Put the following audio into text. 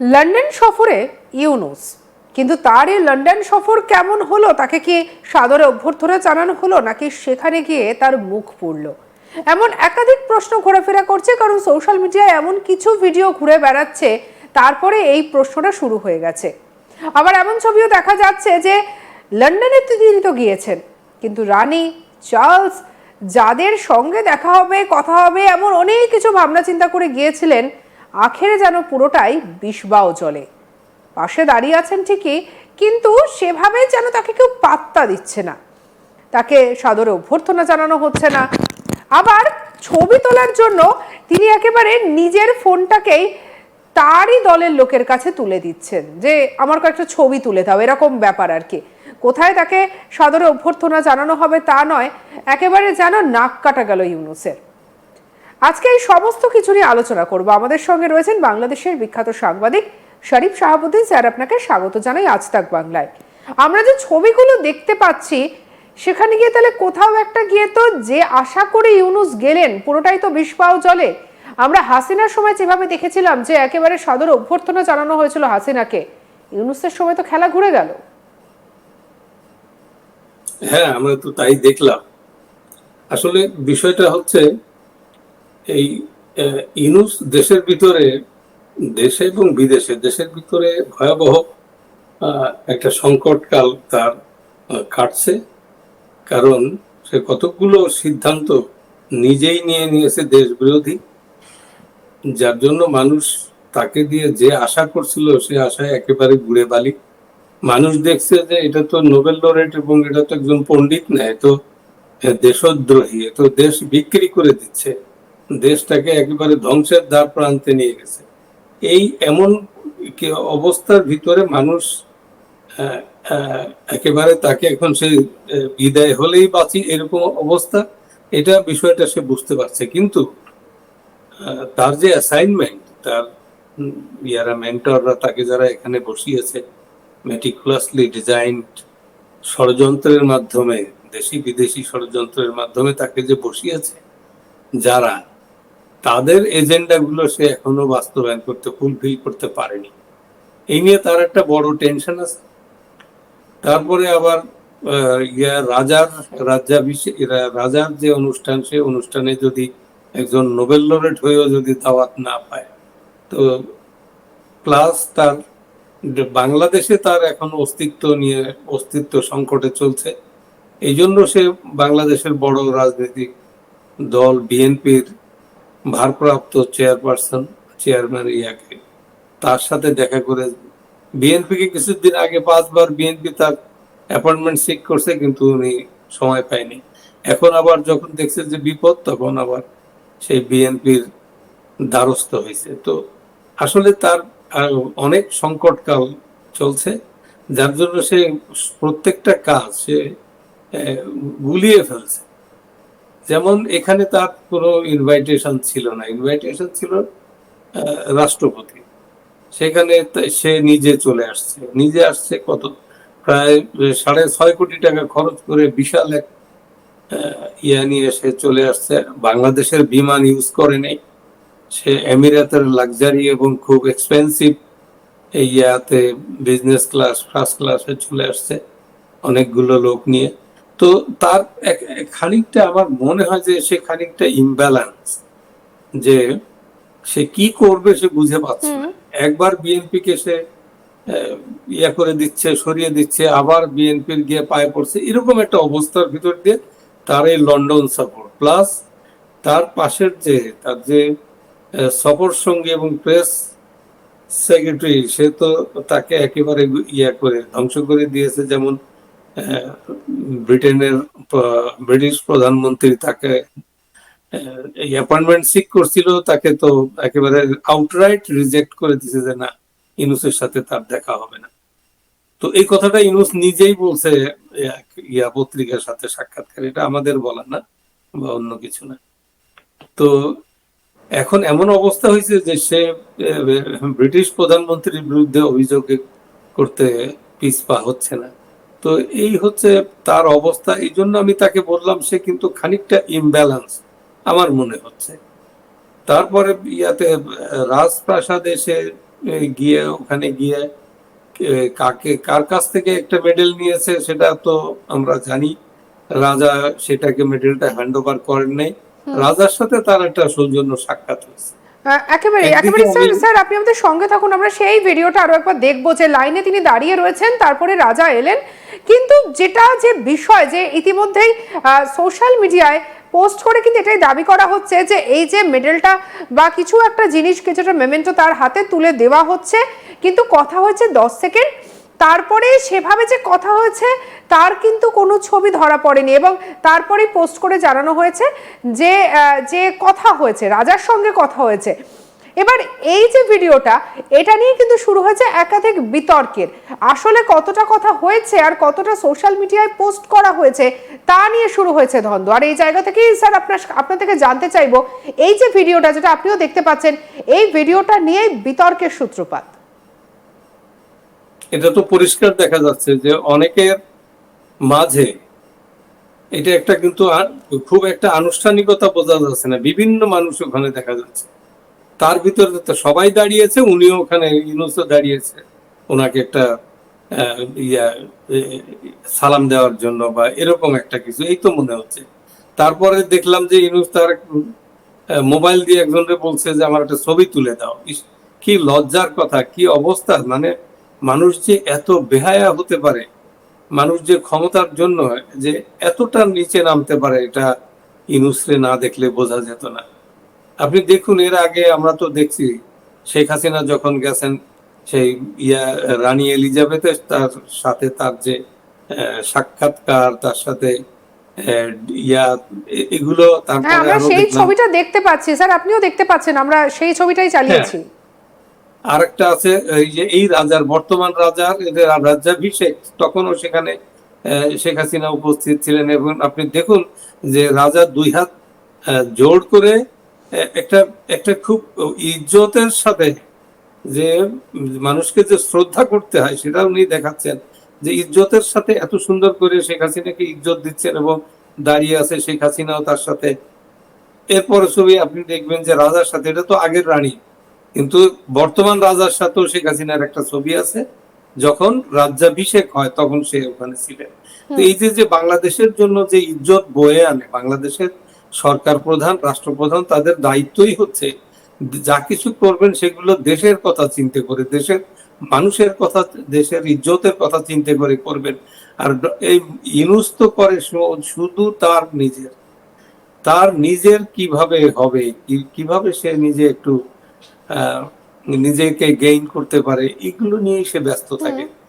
London সফরে ইউনুস। কিন্তু তার এই লন্ডন সফর কেমন হলো? তাকে কি সাদরে অভ্যর্থনা জানানো হলো? নাকি সেখানে গিয়ে তার মুখ পুড়ল? এমন একাধিক প্রশ্ন ঘোরাফেরা করছে, কারণ সোশ্যাল মিডিয়ায় এমন কিছু ভিডিও ঘুরে বেড়াচ্ছে, তারপরে এই প্রশ্নটা শুরু হয়ে গেছে। আবার এমন ছবিও দেখা যাচ্ছে যে লন্ডনে তিনি তো গিয়েছেন। কিন্তু রানী চার্লস, যাদের সঙ্গে দেখা হবে, কথা হবে, এমন অনেক কিছু ভাবনা চিন্তা করে গিয়েছিলেন আখেরে যেন পুরোটাই বিষবাও জলে। পাশে দাঁড়িয়ে আছেন ঠিকই, কিন্তু সেভাবে যেন তাকে কেউ পাত্তা দিচ্ছে না। তাকে সাদরে অভ্যর্থনা জানানো হচ্ছে না। আবার ছবি তোলার জন্য তিনি একেবারে নিজের ফোনটাকেই তারই দলের লোকের কাছে তুলে দিচ্ছেন যে, আমার কয়েকটা ছবি তুলে দাও। এরকম ব্যাপার আর কি। কোথায় তাকে সাদরে অভ্যর্থনা জানানো হবে তা নয়, একেবারে যেন নাক কাটা গেল ইউনুসের। আজকে এই সমস্ত কিছু নিয়ে আলোচনা করব। আমাদের সঙ্গে রয়েছেন বাংলাদেশের বিখ্যাত সাংবাদিক শরীফ শাহাবুদ্দিন, স্যার আপনাকে স্বাগত জানাই আজ তাক বাংলায়। আমরা যে ছবিগুলো দেখতে পাচ্ছি, সেখানে গিয়ে তাহলে কোথাও একটা গিয়ে তো যে আশা করে ইউনুস গেলেন, পুরোটাই তো বিষপাও জলে। আমরা হাসিনার সময় যেভাবে দেখেছিলাম যে একেবারে সদর অভ্যর্থনা জানানো হয়েছিল হাসিনাকে, ইউনুসের সময় তো খেলা ঘুরে গেল। হ্যাঁ আমরা তো তাই দেখলাম। আসলে বিষয়টা হচ্ছে এই ইনুস দেশের ভিতরে, দেশে এবং বিদেশে, দেশের ভিতরে ভয়াবহ একটা সংকটকাল তার কাটছে। কারণ সে কতকগুলো সিদ্ধান্ত নিজেই নিয়ে নিয়েছে দেশ বিরোধী যার জন্য মানুষ তাকে দিয়ে যে আশা করছিল, সে আশায় একেবারে ঘুরে বালি। মানুষ দেখছে যে এটা তো নোবেল লরেট এবং এটা তো একজন পণ্ডিত নয় তো দেশদ্রোহী, এ তো দেশ বিক্রি করে দিচ্ছে। দেশটাকে একেবারে ধ্বংসের দ্বার প্রান্তে নিয়ে গেছে। এই এমন অবস্থার ভিতরে মানুষ একেবারে তাকে এখন সে বিদায় হলেই বাঁচি এরকম অবস্থা, এটা বিষয়টা সে বুঝতে পারছে। কিন্তু তার যে অ্যাসাইনমেন্ট তার ইয়ারা মেন্টররা তাকে যারা এখানে বসিয়েছে মেটিকুলাসলি ডিজাইনড ষড়যন্ত্রের মাধ্যমে দেশি বিদেশি ষড়যন্ত্রের মাধ্যমে তাকে যে বসিয়েছে, যারা তাদের এজেন্ডাগুলো সে এখনও বাস্তবায়ন করতে ফুলফিল করতে পারেনি। এই নিয়ে তার একটা বড় টেনশন আছে। তারপরে আবার রাজার রাজ্যাভিষেক রাজার যে অনুষ্ঠান, সে অনুষ্ঠানে যদি একজন নোবেল লরেট হয়েও যদি দাওয়াত না পায়, তো প্লাস তার বাংলাদেশে তার এখন অস্তিত্ব নিয়ে, অস্তিত্ব সংকটে চলছে। এই জন্য সে বাংলাদেশের বড় রাজনৈতিক দল বিএনপির ভারপ্রাপ্ত চেয়ারপারসন, চেয়ারম্যান ইয়াকে। তার সাথে দেখা করে বিএনপিকে কিছুদিন আগে পাঁচবার বিএনপি তার অ্যাপয়েন্টমেন্ট সিক করছে, কিন্তু উনি সময় পায়নি। এখন আবার যখন দেখছে যে বিপদ, তখন আবার সেই বিএনপির দ্বারস্থ হয়েছে। তো আসলে তার অনেক সংকটকাল চলছে, যার জন্য সে প্রত্যেকটা কাজ সে গুলিয়ে ফেলছে। যেমন এখানে তার কোনো ইনভাইটেশন ছিল না। ইনভাইটেশন ছিল রাষ্ট্রপতি। সেখানে সে নিজে চলে আসছে। নিজে আসছে কত? প্রায় সাড়ে ছয় কোটি টাকা খরচ করে বিশাল এক ইয়া নিয়ে সে চলে আসছে। বাংলাদেশের বিমান ইউজ করে নেই। সে এমিরাতের লাক্সারি এবং খুব এক্সপেন্সিভ এই ইয়াতে বিজনেস ক্লাস ফার্স্ট ক্লাসে চলে আসছে। অনেকগুলো লোক নিয়ে। তো তার খানিকটা আমার মনে হয় যে সে খানিকটা ইমব্যালেন্স যে সে কি করবে সে বুঝে পাচ্ছে না। একবার বিএনপি কে সে ইয়া করে দিচ্ছে সরিয়ে দিচ্ছে আবার বিএনপির গিয়ে পায়ে পড়ছে এরকম একটা অবস্থার ভিতর দিয়ে তার এই লন্ডন সফর। প্লাস তার পাশের যে তার যে সফর সঙ্গী এবং প্রেস সেক্রেটারি সে তো তাকে একেবারে ইয়া করে ধ্বংস করে দিয়েছে। যেমন ব্রিটেনের ব্রিটিশ প্রধানমন্ত্রী তাকে অ্যাপয়েন্টমেন্ট সিক করছিল, তাকে তো একেবারে আউটরাইট রিজেক্ট করে দিছে যে না, ইনুসের সাথে তার দেখা হবে না। তো এই কথাটা ইনুস নিজেই বলছে ইয়া পত্রিকার সাথে সাক্ষাৎকার, এটা আমাদের বলা না বা অন্য কিছু না। তো এখন এমন অবস্থা হয়েছে যে সে ব্রিটিশ প্রধানমন্ত্রীর বিরুদ্ধে অভিযোগ করতে পিছপা হচ্ছে না। তো এই হচ্ছে তার অবস্থা। এই জন্য আমি তাকে বললাম সে কিন্তু খানিকটা ইমব্যালেন্স আমার মনে হচ্ছে। তারপরে ইয়াতে রাজপ্রাসাদে সে গিয়ে ওখানে গিয়ে কাকে কার কাছ থেকে একটা মেডেল নিয়েছে সেটা তো আমরা জানি। রাজা সেটাকে মেডেলটা হ্যান্ড ওভার করেন নাই। রাজার সাথে তার একটা সৌজন্য সাক্ষাৎ হয়েছে। একেবারে একেবারে স্যার স্যার আপনি আমাদের সঙ্গে থাকুন আমরা সেই ভিডিওটা আরও একবার দেখব যে লাইনে তিনি দাঁড়িয়ে রয়েছেন তারপরে রাজা এলেন। কিন্তু যেটা যে বিষয় যে ইতিমধ্যেই সোশ্যাল মিডিয়ায় পোস্ট করে কিন্তু এটাই দাবি করা হচ্ছে যে এই যে মেডেলটা বা কিছু একটা জিনিস কিছুটা মেমেন্টো তার হাতে তুলে দেওয়া হচ্ছে। কিন্তু কথা হচ্ছে দশ সেকেন্ড তারপরে সেভাবে যে কথা হয়েছে, তার কিন্তু কোনো ছবি ধরা পড়েনি এবং তারপরেই পোস্ট করে জানানো হয়েছে যে যে কথা হয়েছে, রাজার সঙ্গে কথা হয়েছে। এবার এই যে ভিডিওটা, এটা নিয়ে কিন্তু শুরু হয়েছে একাধিক বিতর্কের। আসলে কতটা কথা হয়েছে আর কতটা সোশ্যাল মিডিয়ায় পোস্ট করা হয়েছে, তা নিয়ে শুরু হয়েছে দ্বন্দ্ব। আর এই জায়গা থেকেই স্যার আপনার আপনার থেকে জানতে চাইব, এই যে ভিডিওটা যেটা আপনিও দেখতে পাচ্ছেন, এই ভিডিওটা নিয়ে বিতর্কের সূত্রপাত। এটা তো পরিষ্কার দেখা যাচ্ছে যে অনেকের মাঝে এটা একটা কিন্তু খুব একটা আনুষ্ঠানিকতা বোঝা যাচ্ছে না। বিভিন্ন মানুষ ওখানে দেখা যাচ্ছে। তার ভিতরে তো সবাই দাঁড়িয়েছে, উনিও ওখানে ইউনুসও দাঁড়িয়েছে। ওনাকে একটা ইয়া সালাম দেওয়ার জন্য বা এরকম একটা কিছু, এই তো মনে হচ্ছে। তারপরে দেখলাম যে ইউনুস তার মোবাইল দিয়ে একজনকে বলছে যে, আমার একটা ছবি তুলে দাও। কি লজ্জার কথা, কি অবস্থা। মানে মানুষ যে এত বেহায়া হতে পারে মানুষ যে ক্ষমতার জন্য যে এতটা নিচে নামতে পারে এটা ইনুসরে না দেখলে বোঝা যেত না। আপনি দেখুন এর আগে আমরা তো দেখছি শেখ হাসিনা যখন গেছেন সেই ইয়া রানী এলিজাবেথের তার সাথে তার যে সাক্ষাৎকার তার সাথে ইয়া এগুলো হ্যাঁ তারপরে আমরা সেই ছবিটা দেখতে পাচ্ছি। স্যার আপনিও দেখতে পাচ্ছেন আমরা সেই ছবিটাই চালিয়েছি। আরেকটা আছে, এই যে এই রাজার, বর্তমান রাজার এদের রাজ্যাভিষেক, তখনও সেখানে শেখ হাসিনা উপস্থিত ছিলেন এবং আপনি দেখুন যে রাজা দুই হাত জোর করে একটা একটা খুব ইজ্জতের সাথে যে মানুষকে যে শ্রদ্ধা করতে হয় সেটা উনি দেখাচ্ছেন যে ইজ্জতের সাথে এত সুন্দর করে শেখ হাসিনাকে ইজ্জত দিচ্ছেন এবং দাঁড়িয়ে আছে শেখ হাসিনাও তার সাথে। এরপরে ছবি আপনি দেখবেন যে রাজার সাথে, এটা তো আগের রানী। কিন্তু বর্তমান রাজার সাথেও শেখ হাসিনার একটা ছবি আছে যখন রাজ্যাভিষেক হয় তখন সে ওখানে ছিলেন। তো এই যে যে বাংলাদেশের জন্য যে ইজ্জত বয়ে আনে বাংলাদেশের সরকার প্রধান রাষ্ট্রপ্রধান তাদের দায়িত্বই হচ্ছে যা কিছু করবেন সেগুলো দেশের কথা চিন্তা করে দেশের মানুষের কথা দেশের ইজ্জতের কথা চিন্তা করে করবেন। আর এই ইনুস তো করে শুধু তার নিজের। তার নিজের কীভাবে হবে কীভাবে সে নিজে একটু নিজেকে গেইন করতে পারে এগুলো নিয়ে সে ব্যস্ত থাকে।